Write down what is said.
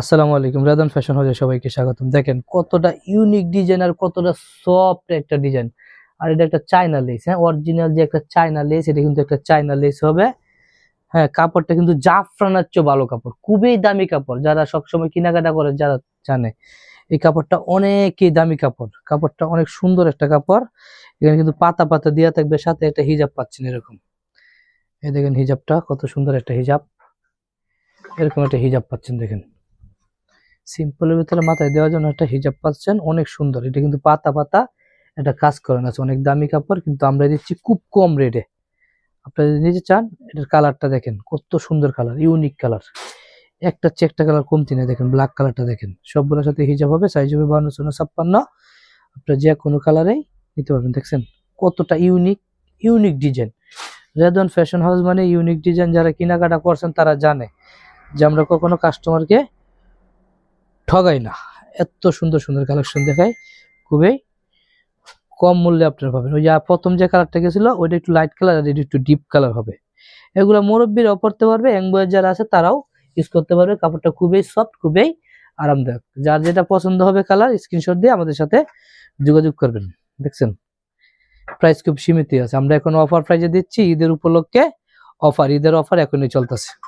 আসসালামু আলাইকুম। রাদান ফ্যাশন হাউসে সবাইকে স্বাগতম। দেখেন কতটা ইউনিক ডিজাইন আর কতটা সফট একটা ডিজাইন আর এটা একটা চায়না লেস হ্যাঁ? অরিজিনাল যে একটা চায়না লেস এটা কিন্তু একটা চায়না লেস হবে। হ্যাঁ কাপড়টা কিন্তু জাফরানার চেয়ে ভালো কাপড়, খুবই দামি কাপড়। যারা সবসময় কেনাকাটা করে, যারা জানে, এই কাপড়টা অনেকই দামি কাপড়। কাপড়টা অনেক সুন্দর একটা কাপড়। এখানে কিন্তু পাতা পাতা দেওয়া থাকবে, সাথে একটা হিজাব পাচ্ছেন এরকম। এই দেখেন হিজাবটা, কত সুন্দর একটা হিজাব। এরকম একটা হিজাব পাচ্ছেন, দেখেন। সিম্পলের ভিতরে মাথায় দেওয়ার জন্য একটা হিজাব পাচ্ছেন, অনেক সুন্দর। এটা কিন্তু পাতা পাতা একটা কাজ করেন আছে অনেক দামি কাপড়, কিন্তু আমরা দিচ্ছি খুব কম রেটে আপনারা যদি নিতে চান, এটার কালারটা দেখেন, কত সুন্দর কালার ইউনিক কালার। একটা চেয়ে একটা কালার কমতি নেই, দেখেন ব্ল্যাক কালারটা দেখেন। সবগুলোর সাথে হিজাব হবে সাইজ হবে বান্ন শূন্য ছাপ্পান্ন। আপনারা যে কোনো কালারেই নিতে পারবেন, দেখছেন? কতটা ইউনিক ইউনিক ডিজাইন রেদন ফ্যাশন হাউস মানে ইউনিক ডিজাইন যারা কেনাকাটা করছেন, তারা জানে যে আমরা কখনো কাস্টমারকে ঠগাই না। এত সুন্দর সুন্দর কালেকশন দেখায়। খুবই কম মূল্যে আপনারা পাবেন। ওই যে প্রথম যে কালারটা গেছিল, ওইটা একটু লাইট কালার আর একটু ডিপ কালার হবে। এগুলো মুরব্বীরাও পরতে পারবে ইয়াং বয়ের যারা আছে তারাও ইউজ করতে পারবে। কাপড়টা খুবই সফট খুবই আরামদায়ক। যার যেটা পছন্দ হবে কালার স্ক্রিনশট দিয়ে আমাদের সাথে যোগাযোগ করবেন। দেখছেন? প্রাইস খুব সীমিত আছে। আমরা এখন অফার প্রাইজে দিচ্ছি ঈদের উপলক্ষে। অফার ঈদের অফার এখনই চলতেছে।